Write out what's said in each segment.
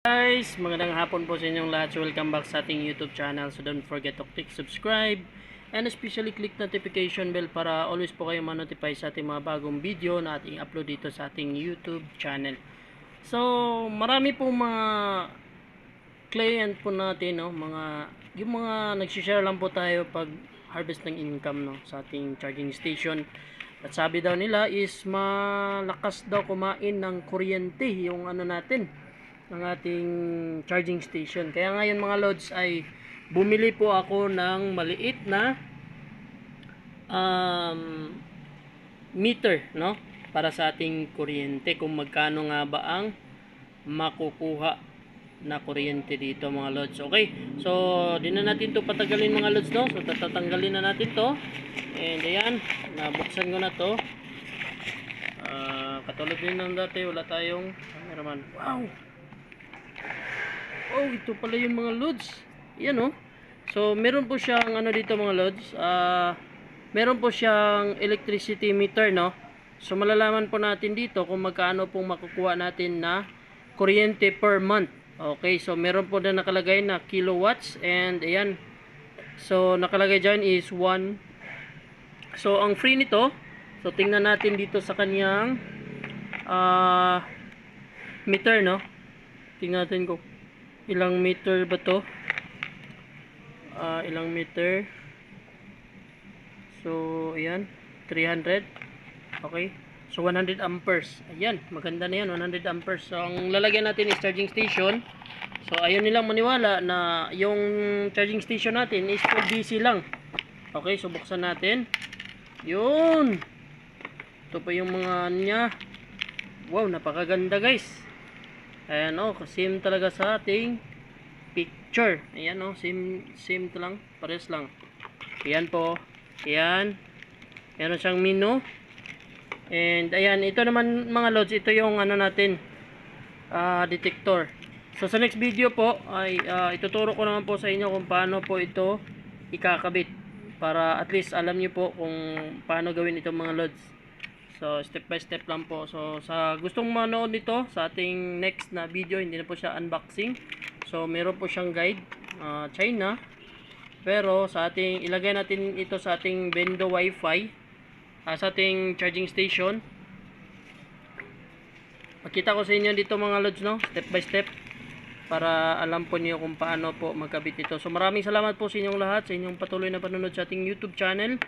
Guys, magandang hapon po sa inyong lahat. Welcome back sa ating YouTube channel. So, don't forget to click subscribe and especially click notification bell para always po kayo ma-notify sa ating mga bagong video na ating upload dito sa ating YouTube channel. So, marami pong mga client po natin, no, mga yung mga nagsi-share lang po tayo pag harvest ng income no sa ating charging station. At sabi daw nila is malakas daw kumain ng kuryente yung ano natin ng ating charging station. Kaya ngayon mga loads ay bumili po ako ng maliit na um, meter, no? Para sa ating kuryente kung magkano nga ba ang makukuha na kuryente dito mga lods. Okay. So, di na natin to patagalin mga lods, no? So, tatatanggalin na natin to. And ayan, nabuksan ko na to. Ah, katulad din ng dati, wala tayong cameraman. Wow! Oh, ito pala yung mga loads. Yan oh. So, meron po siyang ano dito mga loads. Ah, meron po siyang electricity meter, no? So, malalaman po natin dito kung magkano pong makukuha natin na kuryente per month. Okay, so meron po na nakalagay na kilowatts and ayan. So, nakalagay dyan is 1. So, ang free nito, so tingnan natin dito sa kanyang ah meter, no? Tingnan natin kung ilang meter ba to. Ah, ilang meter. So ayan 300 okay. So 100 amperes. Ayan maganda na yan 100 amperes. So ang lalagyan natin is charging station. So ayun nilang maniwala na yung charging station natin is full DC lang. Okay so buksan natin. Yun! Ito pa yung mga niya. Wow napakaganda guys Ayan o, oh, same talaga sa ating picture. Ayan o, oh, same, same to lang. Pares lang. Ayan po. Ayan. Meron siyang menu. And ayan, ito naman mga loads, ito yung ano natin, ah detector. So sa next video po, ay ah, ituturo ko naman po sa inyo kung paano po ito ikakabit. Para at least alam niyo po kung paano gawin itong mga loads. So, step by step lang po. So, sa gustong manood nito, sa ating next na video, hindi na po siya unboxing. So, meron po siyang guide, ah, China. Pero, sa ating, ilagay natin ito sa ating Bendo Wi-Fi, ah, sa ating charging station. Pakita ko sa inyo dito mga lods, no? Step by step. Para alam po niyo kung paano po magkabit ito. So, maraming salamat po sa inyong lahat, sa inyong patuloy na panonood sa ating YouTube channel.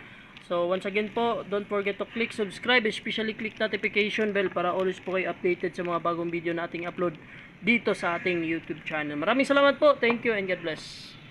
So, once again po, don't forget to click subscribe, especially click notification bell para always po kayo updated sa mga bagong video na ating upload dito sa ating YouTube channel. Maraming salamat po. Thank you and God bless.